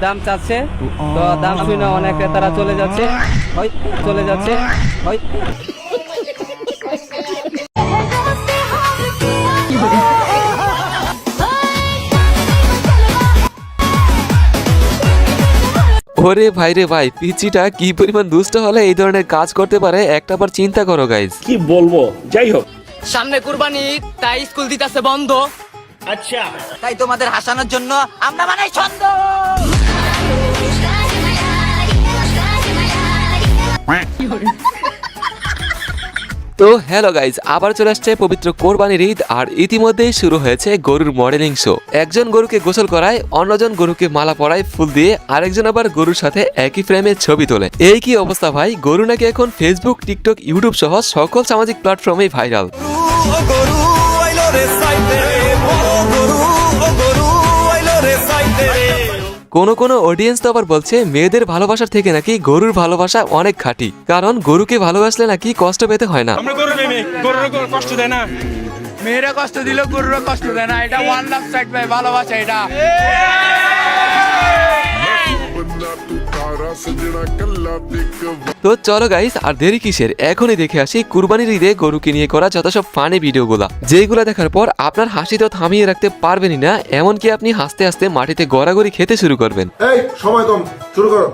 দাম চাচ্ছে। তো দাম শুনে অনেক ক্রেতারা চলে যাচ্ছে। ওই চলে যাচ্ছে। ওই। ওরে ভাই রে ভাই পিচিটা কি পরিমাণ দুষ্ট হলে এই ধরনের কাজ করতে পারে একটা বার চিন্তা করো গাইজ কি বলব? যাই হোক। সামনে কুরবানি তাই স্কুল দিতেছে বন্ধ। আচ্ছা। তাই তোমাদের হাসানোর জন্য আমরা মানে ছন্দ। তো হ্যালো গাইজ, আবার চলে আসছে পবিত্র কোরবানির ঈদ আর ইতিমধ্যেই শুরু হয়েছে গরুর মডেলিং শো। একজন গরুকে গোসল করায়, অন্যজন গরুকে মালা পরায় ফুল দিয়ে আরেকজন আবার গরুর সাথে একই ফ্রেমে ছবি তোলে। এই কি অবস্থা ভাই? গরু নাকি এখন ফেসবুক টিকটক ইউটিউব সহ সকল সামাজিক প্ল্যাটফর্মেই ভাইরাল কোন কোনো অডিয়েন্স তো আবার বলছে মেয়েদের ভালোবাসার থেকে নাকি গরুর ভালোবাসা অনেক খাঁটি। কারণ গরুকে ভালোবাসলে নাকি কষ্ট পেতে হয় না। আমরা গরু প্রেমিক গরুর কষ্ট দেয় না। মেয়েরা কষ্ট দিল গরুরা কষ্ট দেয় না। এটা ওয়ান লাভ সাইড ভাই। ভালোবাসা এটা। তো চলো গাইস আর দেরি কিসের? এখনই দেখে আসি কুরবানির ঈদে গরুকে নিয়ে করা যত সব ফানি ভিডিওগুলা। যেগুলো দেখার পর আপনার হাসি তো থামিয়ে রাখতে পারবেনই না এমনকি আপনি হাসতে হাসতে মাটিতে গড়াগড়ি খেতে শুরু করবেন। এই সময় কম শুরু করো।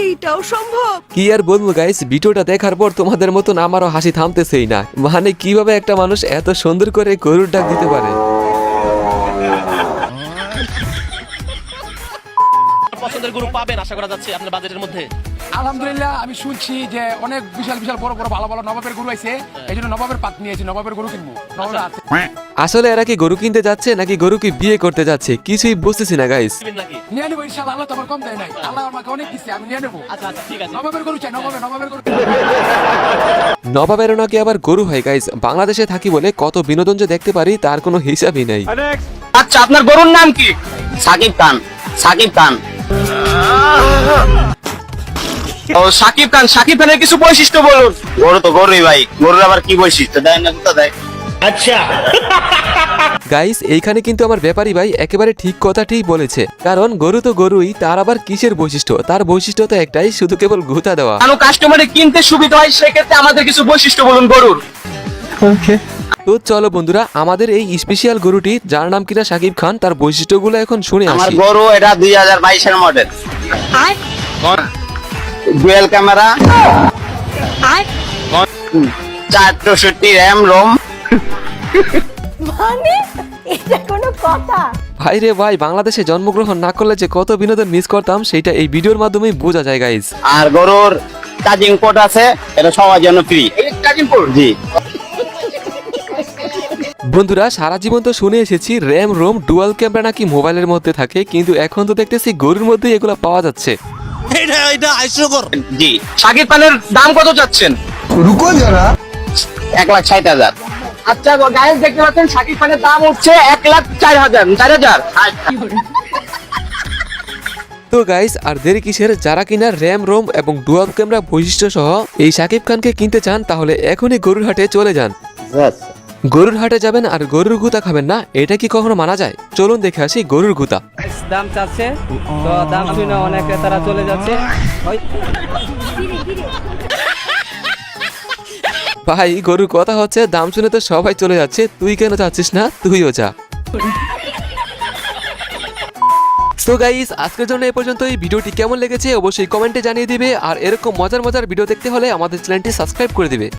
এইটাও সম্ভব? কি আর বলব গাইস ভিডিওটা দেখার পর তোমাদের মতন আমারও হাসি থামতেছেই না। মানে কীভাবে একটা মানুষ এত সুন্দর করে গরুর ডাক দিতে পারে? পছন্দের গরু পাবেন আশা করা যাচ্ছে আপনার বাজেটের মধ্যে? আলহামদুলিল্লাহ আমি শুনছি যে অনেক বিশাল বিশাল বড় বড় ভালো ভালো নবাবের গরু আছে এই জন্য নবাবের পাত নিয়েছি নবাবের গরু কিনবো। নবাবের আছে। আসলে এরা কি গরু কিনতে যাচ্ছে নাকি গরুকে বিয়ে করতে যাচ্ছে? কিছুই বুঝতেছি না গাইস নিয়ে নেব ইনশাল্লাহ। আল্লাহ তোমার কম দেয় নাই। আল্লাহ আমাকে অনেক দিচ্ছে আমি নিয়ে নেব। আচ্ছা আচ্ছা ঠিক আছে। নবাবের গরু চাই নবাবের নবাবের গরু নবাবেরও নাকি আবার গরু হয় গাইস বাংলাদেশে থাকি বলে কত বিনোদন যে দেখতে পারি তার কোনো হিসাবই নাই। আচ্ছা আপনার গরুর নাম কি? সাকিব খান সাকিব খান। ও সাকিব খান সাকিব খানের কিছু বৈশিষ্ট্য বলুন। গরু তো গরুই ভাই গরুর আবার কি বৈশিষ্ট্য? দেয় না কোথা দেয়। আচ্ছা। গাইস এইখানে কিন্তু আমার ব্যাপারী ভাই একেবারে ঠিক কথাটাই বলেছে। কারণ গরু তো গরুই তার আবার কিসের বৈশিষ্ট্য? তার বৈশিষ্ট্য তো একটাই শুধু কেবল গুতা দেওয়া। কারণ কাস্টমারে কিনতে সুবিধা হয় সেক্ষেত্রে আমাদের কিছু বৈশিষ্ট্য বলুন গরুর। তো চলো বন্ধুরা আমাদের এই স্পেশাল গরুটি যার নাম কিনা সাকিব খান তার বৈশিষ্ট্যগুলো এখন শুনে আমার আসি। গরু এটা দুই হাজার বাইশের মডেল ডুয়েল ক্যামেরা চার চৌষট্টি র্যাম রোম মানে এটা কোনো কথা? ভাই রে ভাই বাংলাদেশে জন্মগ্রহণ না করলে যে কত বিনোদন মিস করতাম সেটা এই ভিডিওর মাধ্যমেই বোঝা যায় গাইজ আর গরুর চার্জিং পোর্ট আছে এটা সবার জন্য ফ্রি চার্জিং পোর্ট জি। বন্ধুরা সারা জীবন তো শুনে এসেছি র্যাম রোম ডুয়াল ক্যামেরা নাকি মোবাইলের মধ্যে থাকে কিন্তু এখন তো দেখতেছি গরুর মধ্যে এগুলো পাওয়া যাচ্ছে। জি শাকিব খানের দাম কত চাচ্ছেন? রুকো যারা। এক লাখ ষাট হাজার। আচ্ছা গায়ে দেখতে পাচ্ছেন শাকিব খানের দাম উঠছে এক লাখ চার হাজার চার হাজার। তো গাইস আর দেরি কিসের? যারা কিনা র্যাম রোম এবং ডুয়াল ক্যামেরা বৈশিষ্ট্য সহ এই সাকিব খানকে কিনতে চান তাহলে এখনই গরুর হাটে চলে যান। গরুর হাটে যাবেন আর গরুর গুতা খাবেন না এটা কি কখনো মানা যায়? চলুন দেখে আসি গরুর গুতা। দাম চাচ্ছে তো দাম শুনে অনেক ক্রেতারা চলে যাচ্ছে। ভাই গরুর কথা হচ্ছে দাম শুনে তো সবাই চলে যাচ্ছে। তুই কেন চাচ্ছিস না? তুইও যা। তো গাইস আজকের জন্য এই পর্যন্ত এই ভিডিওটি কেমন লেগেছে অবশ্যই কমেন্টে জানিয়ে দিবে। আর এরকম মজার মজার ভিডিও দেখতে হলে আমাদের চ্যানেলটি সাবস্ক্রাইব করে দিবে।